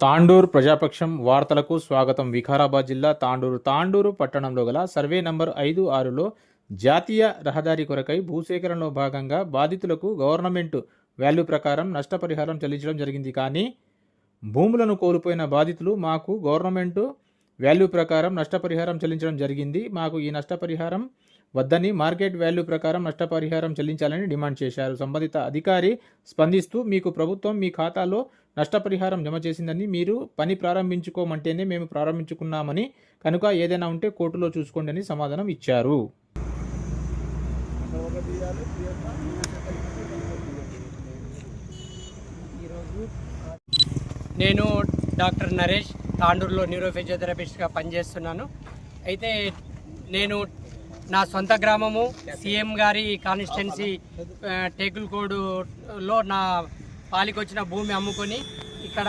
తాండూరు ప్రజాపక్షం వార్తలకు స్వాగతం. వికారాబాద్ జిల్లా తాండూరు తాండూరు పట్టణంలో గల సర్వే నంబర్ ఐదు ఆరులో జాతీయ రహదారి కొరకై భూసేకరణలో భాగంగా బాధితులకు గవర్నమెంట్ వాల్యూ ప్రకారం నష్టపరిహారం చెల్లించడం జరిగింది. కానీ భూములను కోల్పోయిన బాధితులు మాకు గవర్నమెంట్ వాల్యూ ప్రకారం నష్టపరిహారం చెల్లించడం జరిగింది. మాకు ఈ నష్టపరిహారం వద్దని మార్కెట్ వాల్యూ ప్రకారం నష్టపరిహారం చెల్లించాలని డిమాండ్ చేశారు. సంబంధిత అధికారి స్పందిస్తూ మీకు ప్రభుత్వం మీ ఖాతాలో నష్టపరిహారం జమ చేసిందని మీరు పని ప్రారంభించుకోమంటేనే మేము ప్రారంభించుకున్నామని కనుక ఏదైనా ఉంటే కోర్టులో చూసుకోండి అని సమాధానం ఇచ్చారు. నేను డాక్టర్ నరేష్ తాండూరులో న్యూరో ఫిజియోథెరపిస్ట్గా పనిచేస్తున్నాను. అయితే నేను నా సొంత గ్రామము. సీఎం గారి కాన్స్టిట్యున్సీ టేకులకోడులో నా పాలికొచ్చిన భూమి అమ్ముకొని ఇక్కడ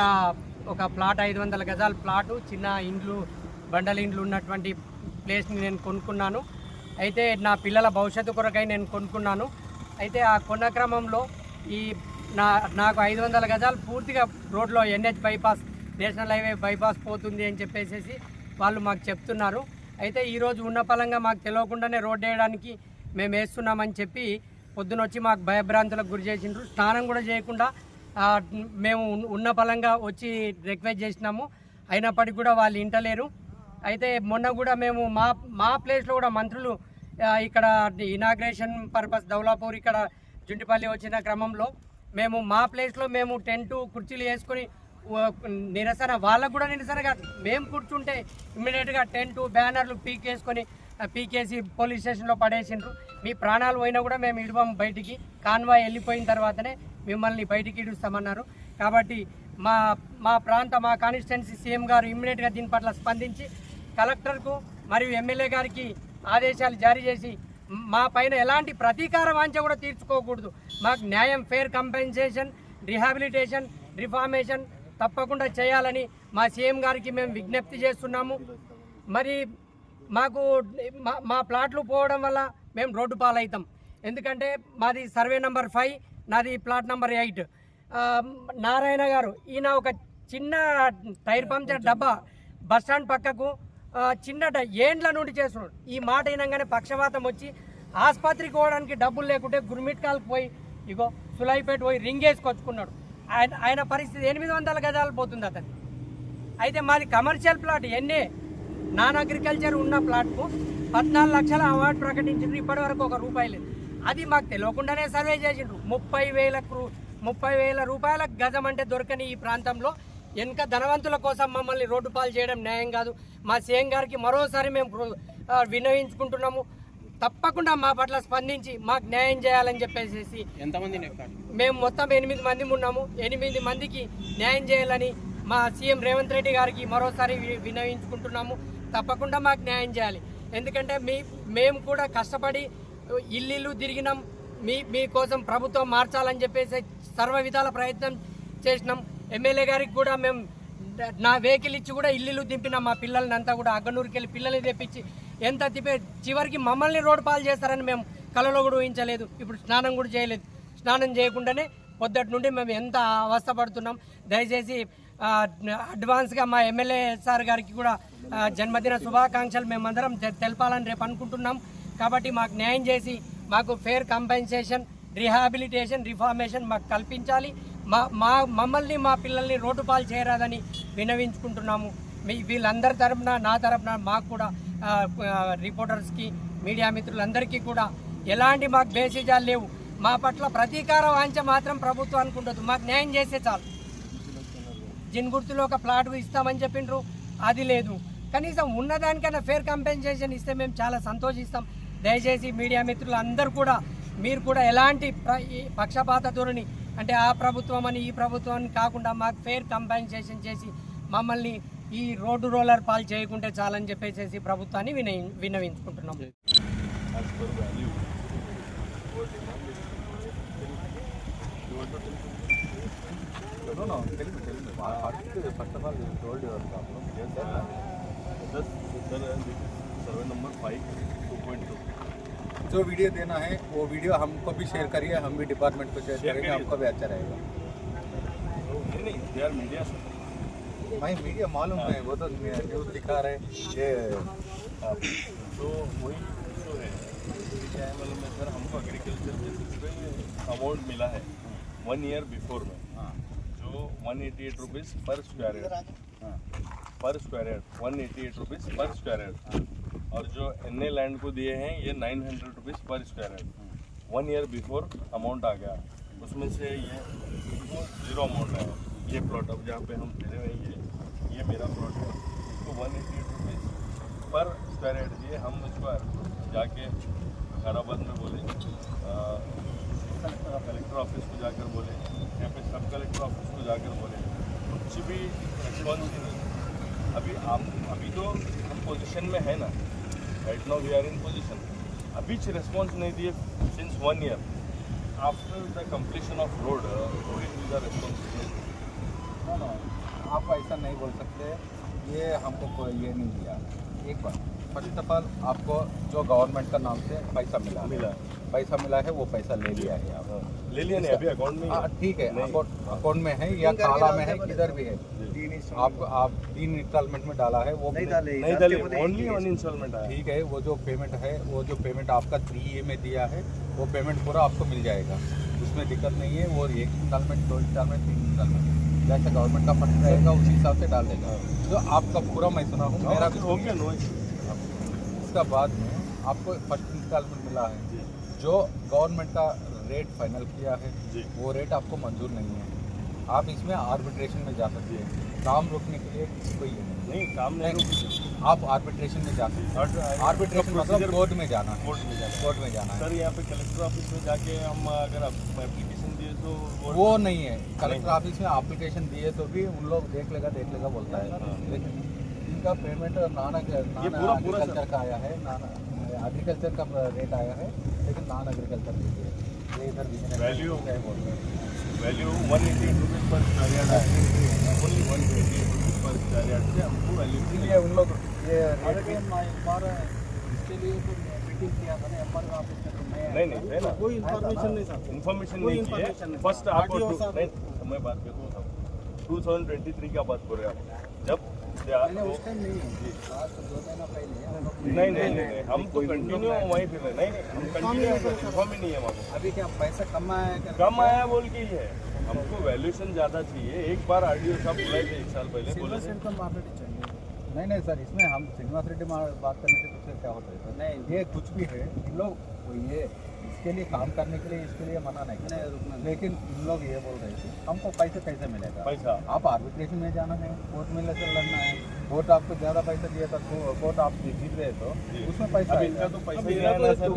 ఒక ప్లాట్ ఐదు వందల గజాల ప్లాటు చిన్న ఇండ్లు బండల ఇండ్లు ఉన్నటువంటి ప్లేస్ని నేను కొనుక్కున్నాను. అయితే నా పిల్లల భవిష్యత్తు కొరకై నేను కొనుక్కున్నాను. అయితే ఆ కొన్న క్రమంలో ఈ నా నాకు ఐదు వందల గజాలు పూర్తిగా రోడ్లో NH bypass national highway bypass పోతుంది అని చెప్పేసి వాళ్ళు మాకు చెప్తున్నారు. అయితే ఈరోజు ఉన్న పలంగా మాకు తెలియకుండానే రోడ్ వేయడానికి మేము వేస్తున్నామని చెప్పి పొద్దున వచ్చి మాకు భయభ్రాంతులకు గురి చేసిండ్రు. స్నానం కూడా చేయకుండా మేము ఉన్న- పలంగా వచ్చి రిక్వెస్ట్ చేసినాము. అయినప్పటికీ కూడా వాళ్ళు ఇంటలేరు. అయితే మొన్న కూడా మేము మా మా ప్లేస్లో కూడా మంత్రులు ఇక్కడ ఇనాగ్రేషన్ పర్పస్ దౌలాపూర్ ఇక్కడ జుంటిపల్లి వచ్చిన క్రమంలో మేము మా ప్లేస్లో మేము టెంటు కుర్చీలు వేసుకొని నిరసన వాళ్ళకు కూడా నిరసనగా మేము కూర్చుంటే ఇమ్మీడియట్గా టెంట్ బ్యానర్లు పీకేసుకొని పీకేసి పోలీస్ స్టేషన్లో పడేసిండ్రు. మీ ప్రాణాలు పోయినా కూడా మేము ఇడవం బయటికి. కాన్వాయ్ వెళ్ళిపోయిన తర్వాతనే మిమ్మల్ని బయటికి ఇడుస్తామన్నారు. కాబట్టి మా మా ప్రాంత మా కాన్స్టిట్యున్సీ సీఎం గారు ఇమ్మీడియట్గా దీని పట్ల స్పందించి కలెక్టర్కు మరియు ఎమ్మెల్యే గారికి ఆదేశాలు జారీ చేసి మా పైన ఎలాంటి ప్రతీకార వాంఛ కూడా తీర్చుకోకూడదు. మాకు న్యాయం ఫేర్ కంపెన్సేషన్ రిహాబిలిటేషన్ రిఫార్మేషన్ తప్పకుండా చేయాలని మా సీఎం గారికి మేము విజ్ఞప్తి చేస్తున్నాము. మరి మాకు మా ప్లాట్లు పోవడం వల్ల మేము రోడ్డు పాలవుతాం. ఎందుకంటే మాది సర్వే నెంబర్ ఫైవ్ నాది plot number eight. Narayana garu ఈయన ఒక చిన్న టైర్ పంచర్ డబ్బా బస్ స్టాండ్ పక్కకు చిన్న ఏండ్ల నుండి చేస్తున్నాడు. ఈ మాట వినంగానే పక్షవాతం వచ్చి ఆసుపత్రికి పోవడానికి డబ్బులు లేకుంటే గుర్మిట్కాల్కి పోయి ఇగో సులైపేట పోయి రింగ్ వేసుకొచ్చుకున్నాడు. ఆయన ఆయన పరిస్థితి ఎనిమిది వందల గజాలు పోతుంది అతని. అయితే మాది కమర్షియల్ ప్లాట్ ఎన్ని నాన్ అగ్రికల్చర్ ఉన్న ప్లాట్కు పద్నాలుగు లక్షల అవార్డు ప్రకటించిండ్రు. ఇప్పటి వరకు ఒక రూపాయి లేదు. అది మాకు తెలియకుండానే సర్వే చేసిండ్రు. ముప్పై వేల ముప్పై వేల రూపాయల గజం అంటే దొరకని ఈ ప్రాంతంలో వెనుక ధనవంతుల కోసం మమ్మల్ని రోడ్డు పాలు చేయడం న్యాయం కాదు. మా సీఎం గారికి మరోసారి మేము వినియోగించుకుంటున్నాము తప్పకుండా మా పట్ల స్పందించి మాకు న్యాయం చేయాలని చెప్పేసి ఎంతమంది మేము మొత్తం ఎనిమిది మంది ఉన్నాము. ఎనిమిది మందికి న్యాయం చేయాలని మా సీఎం రేవంత్ రెడ్డి గారికి మరోసారి వి- విన్నవించుకుంటున్నాము తప్పకుండా మాకు న్యాయం చేయాలి. ఎందుకంటే మీ మేము కూడా కష్టపడి ఇల్లు తిరిగినాం. మీ మీకోసం ప్రభుత్వం మార్చాలని చెప్పేసి సర్వ విధాల ప్రయత్నం చేసినాం. ఎమ్మెల్యే గారికి కూడా మేము నా వెహికల్ ఇచ్చి కూడా ఇల్లు దింపిన. మా పిల్లల్ని అంతా కూడా అగ్గనూరుకి వెళ్ళి పిల్లల్ని తెప్పించి ఎంత తిప్పే చివరికి మమ్మల్ని రోడ్ పాలు చేస్తారని మేము కలలో కూడా ఊహించలేదు. ఇప్పుడు స్నానం కూడా చేయలేదు. స్నానం చేయకుండానే పొద్దుటి నుండి మేము ఎంత అవస్థపడుతున్నాం దయచేసి అడ్వాన్స్గా మా ఎమ్మెల్యే సార్ గారికి కూడా జన్మదిన శుభాకాంక్షలు మేమందరం తె- తెలపాలని రేపు అనుకుంటున్నాం. కాబట్టి మాకు న్యాయం చేసి మాకు ఫేర్ కంపెన్సేషన్ రిహాబిలిటేషన్ రిఫార్మేషన్ మాకు కల్పించాలి. మా మా మమ్మల్ని మా పిల్లల్ని రోడ్డు పాలు చేయరాదని వినవించుకుంటున్నాము. మీ వీళ్ళందరి తరపున నా తరపున మాకు కూడా రిపోర్టర్స్కి మీడియా మిత్రులందరికీ కూడా ఎలాంటి మాకు బేసిజాలు లేవు. మా పట్ల ప్రతీకార వాంఛ మాత్రం ప్రభుత్వానికి ఉండదు మాకు న్యాయం చేస్తే చాలు. జిన్గుర్తులో ఒక ప్లాట్ ఇస్తామని చెప్పిండ్రు. అది లేదు. కనీసం ఉన్నదానికన్నా ఫేర్ కంపెన్సేషన్ ఇస్తే మేము చాలా సంతోషిస్తాం. దయచేసి మీడియా మిత్రులు అందరూ కూడా మీరు కూడా ఎలాంటి ఈ పక్షపాత ధోరణి అంటే ఆ ప్రభుత్వం అని ఈ ప్రభుత్వం అని కాకుండా మాకు ఫేర్ కంపెన్సేషన్ చేసి మమ్మల్ని ఈ రోడ్డు రోలర్ పాలు చేయకుంటే చాలని చెప్పేసి ప్రభుత్వాన్ని విన విన్నవించుకుంటున్నాం as per value. No, no, tell me, tell me. First, first of all, you told your problem. Yes, sir. Just, sir, this is survey number five, two point two. जो video देना है वो वीडियो हमको भी share करिए हम भी department को शेयर Share करेंगे करिए। आपको भी अच्छा रहेगा नहीं, नहीं, they are media, sir. मैं मीडिया मालूम है वो तो न्यूज़ दिखा रहे ये हाँ, तो वही इशू है। क्या है मालूम है सर हमको एग्रीकल्चर पे अमाउंट मिला है वन ईयर बिफोर में। हाँ। जो one eighty eight rupees per square yard per square yard one eighty eight rupees per square yard और जो एन ए लैंड को दिए हैं ये nine hundred rupees per square yard one year before amount आ गया। उसमें से ये ज़ीरो अमाउंट है ये प्लॉट अब जहाँ पे हम ठहरे हुए हैं मेरा प्लॉट है इसको one eighty eight rupees per square yard दिए हम इसको जाके खैराबाद में बोले कलेक्टर ऑफ़िस को जाकर बोले यहाँ पे सब कलेक्टर ऑफ़िस को जाकर बोले, कुछ भी रिस्पॉन्स अभी आप, अभी तो हम पोजीशन में है ना right now we are in position अभी रिस्पॉन्स नहीं दिए since one year after the completion of road the responsibility no no आप ऐसा नहीं बोल सकते। ये हमको कोई ये नहीं दिया। एक बार फ़र्स्ट ऑफ़ ऑल आपको जो गवर्नमेंट का नाम से पैसा मिला मिला पैसा मिला है वो पैसा ले लिया है आप ले लिया नहीं अभी अकाउंट में ही हाँ, है। ठीक है अकाउंट अकाउंट में है या खाला में है किधर भी है। आपको आप तीन इंस्टॉलमेंट में डाला है वो नहीं डाले नहीं डाले ओनली वन इंस्टॉलमेंट ठीक है वो जो पेमेंट है वो जो पेमेंट आपका थ्री ए में दिया है वो पेमेंट पूरा आपको मिल जाएगा। उसमें दिक्कत नहीं है वो एक इंस्टॉलमेंट दो इंस्टॉलमेंट तीन इंस्टॉलमेंट जैसे गवर्नमेंट का फंड रहेगा उसी हिसाब से डाल देगा। तो आपका पूरा मैं सुना हूँ मेरा भी हो गया। नो उसका बाद में आपको फ़र्स्ट इंस्टॉलमेंट मिला है। जो। गवर्नमेंट का रेट फाइनल किया है वो रेट आपको मंजूर नहीं है। आप इसमें आर्बिट्रेशन में जा सकते हैं। काम रोकने के लिए किसी को नहीं। काम नहीं नहीं, आप आर्बिट्रेशन में जा सकते हैं आर्बिट्रेशन मतलब कोर्ट में जाना है। कोर्ट में जाना कोर्ट में जाना है। सर यहाँ पे कलेक्टर ऑफ़िस में जाके हम अगर एप्लीकेशन दिए तो वो नहीं है। कलेक्टर ऑफ़िस में एप्लीकेशन दिए तो भी उन लोग देख लेगा देख लेगा बोलता है। हाँ। लेकिन इनका पेमेंट नाना। एग्रीकल्चर का आया है। नाना एग्रीकल्चर का रेट आया है लेकिन नॉन एग्रीकल्चर के लिए। ये इधर बिज़नेस क्या बोल रहे हैं? वैल्यू वन एटी रुपीज़ पर है ओनली वन एटी रुपीज़ पर से हमको वैल्यू इसीलिए उन लोग ये इसके लिए तो मीटिंग किया था ना एम ऑफ़िस में तो नहीं नहीं है ना कोई इन्फॉर्मेशन नहीं सर इन्फॉर्मेशन नहीं फ़र्स्ट आपको मैं बात करता हूँ। टू थाउज़ेंड ट्वेंटी थ्री का बात कर रहे हैं जब टाइम नहीं नहीं नहीं हम तो कंटिन्यू वहीं पे नहीं नहीं हम कंटिन्यू इन्फॉर्म ही नहीं है हमारे अभी क्या पैसा कम आया? कम आया बोल के ही है। हमको वैल्यूएशन ज़्यादा चाहिए। एक बार आरडीओ साहब बुलाए थे एक साल पहले बोले नहीं नहीं सर इसमें हम श्रीनिवास रेड्डी मा- बात करने से कुछ क्या होता है? सर नहीं। ये कुछ भी है इन लोग ये इसके लिए काम करने के लिए इसके लिए मना नहीं रुकना लेकिन इन लोग ये बोल रहे थे हमको पैसे कैसे मिलेगा। पैसा। आप आर्बिट्रेशन में जाना है कोर्ट में लेकर लड़ना है कोर्ट आपको ज़्यादा पैसा दिया था तो कोर्ट आप जीत रहे तो उसमें पैसा इनका तो पैसा